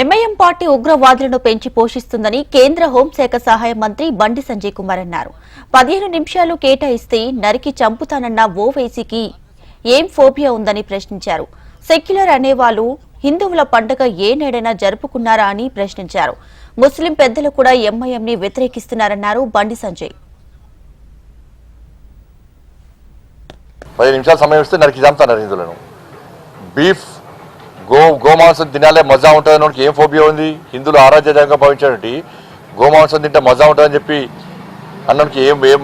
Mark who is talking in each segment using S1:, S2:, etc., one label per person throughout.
S1: MIM party ఉగ్రవాదులను పెంచి పోషిస్తుందని కేంద్ర హోంశాఖ సహాయ మంత్రి బండి సంజయ్ కుమార్ అన్నారు. పదిహేను నిమిషాలు కేటాయిస్తే నరికి చంపుతానన్న ఓవైసీకి ఏం ఫోబియా ఉందని ప్రశ్నించారు. సెక్యులర్ అనేవాళ్ళు హిందువుల పండుగ నేడైనా జరుపుకున్నారా అని ప్రశ్నించారు. ముస్లిం పెద్దలు కూడా ఎంఐఎంని వ్యతిరేకిస్తున్నారన్నారు బండి సంజయ్.
S2: పది నిమిషాలు సమయం ఇస్తే నరికి చంపుతాను హిందువులను. బీఫ్ గో గోమాంసం తినాలే మజా ఉంటుంది మనకి ఏం ఫోబియా ఉంది? హిందువులు ఆరాధ్యంగా భావించేటి గోమాంసం తింటే మజా ఉంటుందని చెప్పి అన్నోడికి ఏం ఏం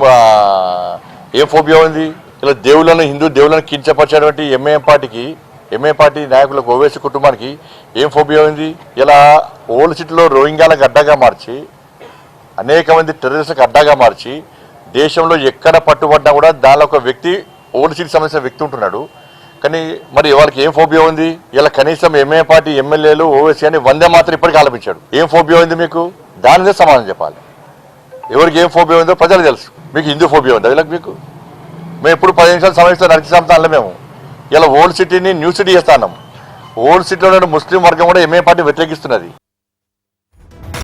S2: ఏం ఫోబియా ఉంది? ఇలా దేవుళ్ళను హిందూ దేవులను కించపరిచేటువంటి ఎంఏఎం పార్టీకి ఎంఏ పార్టీ నాయకులకు ఓవేసి కుటుంబానికి ఏం ఫోబియా ఉంది? ఇలా ఓల్డ్ సిటీలో రోహింగ్యాలకు అడ్డాగా మార్చి అనేక మంది టెర్రరిస్ట్లకు అడ్డాగా మార్చి దేశంలో ఎక్కడ పట్టుబడ్డా కూడా దానిలో ఒక వ్యక్తి ఓల్డ్ సిటీ సంబంధించిన వ్యక్తి ఉంటున్నాడు. కానీ మరి వాళ్ళకి ఏం ఫోబియా ఉంది? ఇలా కనీసం ఎంఏ పార్టీ ఎమ్మెల్యేలు ఓవైసీ అని వందే మాత్రం ఇప్పటికీ ఆలపించాడు. ఏం ఫోబియా ఉంది మీకు? దాని మీద సమాధానం చెప్పాలి. ఎవరికి ఏం ఫోబియా ఉందో ప్రజలు తెలుసు. మీకు హిందూ ఫోబియా ఉంది వీళ్ళకి మీకు? మేము ఎప్పుడు పది నిమిషాలు సమయంలో నడిచి సంస్థ మేము. ఇలా ఓల్డ్ సిటీని న్యూ సిటీ చేస్తాం ఓల్డ్ సిటీలో ముస్లిం వర్గం కూడా ఎంఏ పార్టీ వ్యతిరేకిస్తున్నది.